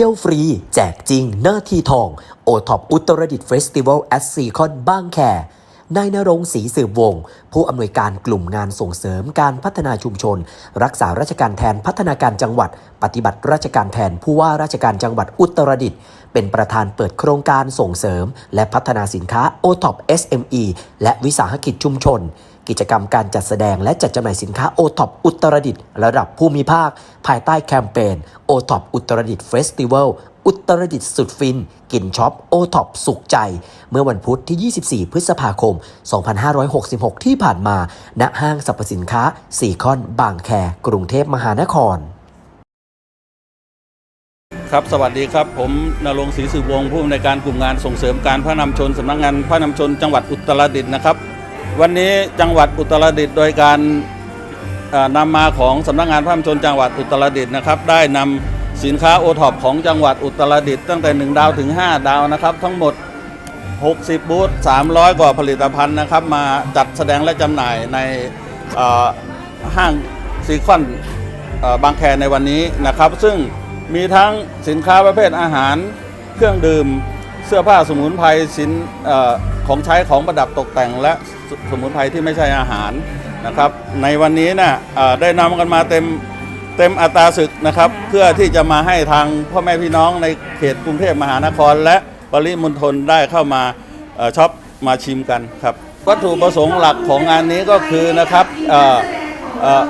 ที่ยวฟรี แจกจริงหน้าที่ทอง โอท็อปอุตรดิตเฟสติวัลแอดซีคอนบ้างแคนายนรงศรีสืบวงศ์ผู้อำนวยการกลุ่มงานส่งเสริมการพัฒนาชุมชน รักษาราชการแทนพัฒนาการจังหวัด ปฏิบัติราชการแทนผู้ว่าราชการจังหวัดอุตรดิตถ์เป็นประธานเปิดโครงการส่งเสริม และพัฒนาสินค้า o t o p SME และวิสาหกิจชุมชน กิจกรรมการจัดแสดงและจัดจำหน่ายสินค้า o t o p อุตรดิตถ์ระดับภูมิภาค ภายใต้แคมเปญ o t o p อุตรดิตถ์เฟสติวัลอุตรดิตถ์สุดฟิน กินช็อปโอท็อปสุขใจ เมื่อวันพุธที่ 24 พฤษภาคม 2566 ที่ผ่านมา ณ ห้างสรรพสินค้าสีคอนบางแค กรุงเทพมหานคร ครับ สวัสดีครับ ผมนรงศรีสืบวงศ์ผู้อำนวยการกลุ่มงานส่งเสริมการพระนำชนสำนักงานพระนำชนจังหวัดอุตรดิตถ์นะครับ วันนี้จังหวัดอุตรดิตถ์โดยการนำมาของสำนักงานพระนำชนจังหวัดอุตรดิตถ์นะครับได้นำสินค้าโอท็อปของจังหวัดอุตรดิตถ์ตั้งแต่ 1 ดาวถึง 5 ดาวนะครับ ทั้งหมด 60 บูธ300 กว่าผลิตภัณฑ์นะครับ มาจัดแสดงและจำหน่ายในห้างซีคอนบางแคในวันนี้นะครับ ซึ่งมีทั้งสินค้าประเภทอาหาร เครื่องดื่ม เสื้อผ้าสมุนไพรสินอ ของใช้ของประดับตกแต่งและสสมุนไพรที่ไม่ใช่อาหารนะครับ ในวันนี้นะเอ่อได้นำกันมาเต็มเต็มอัตราศึกนะครับ เพื่อที่จะมาให้ทางพ่อแม่พี่น้องในเขตกรุงเทพมหานคร และปริมณฑลได้เข้ามาเอ่อช็อปมาชิมกันครับ วัตถุประสงค์หลักของงานนี้ก็คือนะครับเอ่อเอ่อ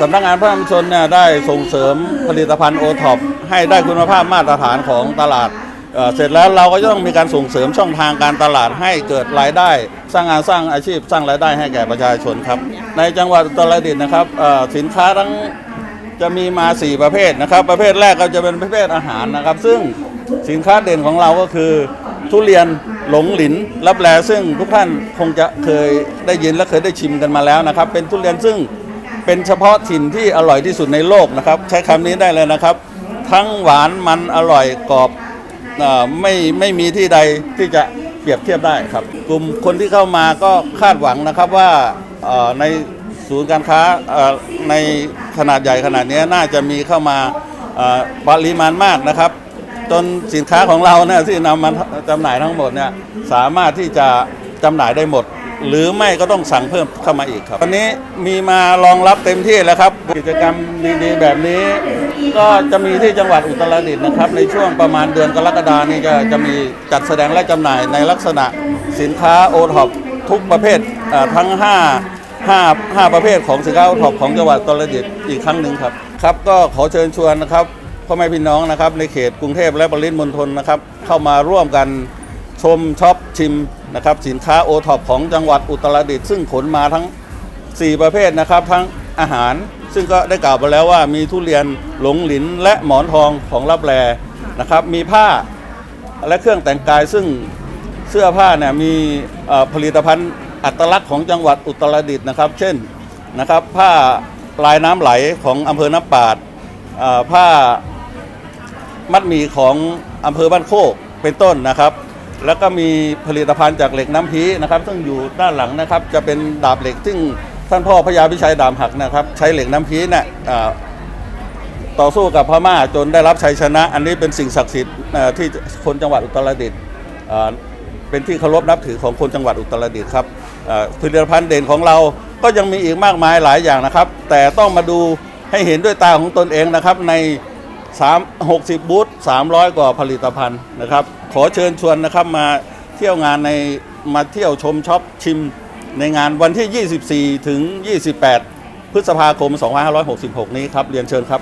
สำนักงานพระนำชนเนี่ยได้ส่งเสริมผลิตภัณฑ์โอท็อปให้ได้คุณภาพมาตรฐานของตลาด เสร็จแล้วเราก็จะต้องมีการส่งเสริมช่องทางการตลาดให้เกิดรายได้ สร้างงานสร้างอาชีพ สร้างรายได้ให้แก่ประชาชนครับ ในจังหวัดอุตรดิตถ์นะครับสินค้าทั้งจะมีมา 4 ประเภทนะครับ ประเภทแรกก็จะเป็นประเภทอาหารนะครับ ซึ่งสินค้าเด่นของเราก็คือ ทุเรียนหลงหลินรับแลซึ่งทุกท่านคงจะเคยได้ยินและเคยได้ชิมกันมาแล้วนะครับ เป็นทุเรียนซึ่งเป็นเฉพาะถิ่นที่อร่อยที่สุดในโลกนะครับ ใช้คำนี้ได้เลยนะครับ ทั้งหวานมันอร่อยกรอบ ไม่ไม่มีที่ใดที่จะเปรียบเทียบได้ครับ กลุ่มคนที่เข้ามาก็คาดหวังนะครับว่าในศูนย์การค้าในขนาดใหญ่ขนาดนี้น่าจะมีเข้ามาปริมาณมากนะครับจนสินค้าของเราเนี่ยที่นำมาจำหน่ายทั้งหมดเนี่ยสามารถที่จะจำหน่ายได้หมด หรือไม่ก็ต้องสั่งเพิ่มเข้ามาอีกครับวันนี้มีมารองรับเต็มที่แล้วครับ กิจกรรมดีๆ แบบนี้ ก็จะมีที่จังหวัดอุตรดิตถ์นะครับ ในช่วงประมาณเดือนกรกฎานี่จะจะมีจัดแสดงและจำหน่ายในลักษณะสินค้าโอท็อปทุกประเภททั้ง 5 5 5 ประเภทของสินค้าโอท็อปของจังหวัดอุตรดิตถ์อีกครั้งหนึ่งครับครับ ก็ขอเชิญชวนนะครับพ่อแม่พี่น้องนะครับในเขตกรุงเทพและปริมณฑลนะครับเข้ามาร่วมกัน ชมช็อปชิมนะครับสินค้าโอท็อปของจังหวัดอุตรดิตถ์ซึ่งขนมาทั้ง 4 ประเภทนะครับ ทั้งอาหารซึ่งก็ได้กล่าวไปแล้วว่ามีทุเรียนหลงหลินและหมอนทองของรับแลนะครับ มีผ้าและเครื่องแต่งกายซึ่งเสื้อผ้าเนี่ยมีผลิตภัณฑ์อัตลักษณ์ของจังหวัดอุตรดิตถ์นะครับ เช่นนะครับ ผ้าลายน้ำไหลของอำเภอน้ำปาดผ้ามัดหมี่ของอำเภอบ้านโคกเป็นต้นนะครับ แล้วก็มีผลิตภัณฑ์จากเหล็กน้ำพีนะครับ ซึ่งอยู่ด้านหลังนะครับ จะเป็นดาบเหล็ก ซึ่งท่านพ่อพญาพิชัยดามหักนะครับ ใช้เหล็กน้ำพีเนี่ยอ่อต่อสู้กับพม่าจนได้รับชัยชนะ อันนี้เป็นสิ่งศักดิ์สิทธิ์เอ่อที่คนจังหวัดอุตรดิตถ์เอ่อเป็นที่เคารพนับถือของคนจังหวัดอุตรดิตถ์ครับเอ่อผลิตภัณฑ์เด่นของเราก็ยังมีอีกมากมายหลายอย่างนะครับ แต่ต้องมาดูให้เห็นด้วยตาของตนเองนะครับใน 3 60 บูธ300 กว่าผลิตภัณฑ์นะครับ ขอเชิญชวนนะครับมาเที่ยวงานในมาเที่ยวชมช็อปชิมในงานวันที่ 24 ถึง 28 พฤษภาคม 2566 นี้ครับ เรียนเชิญครับ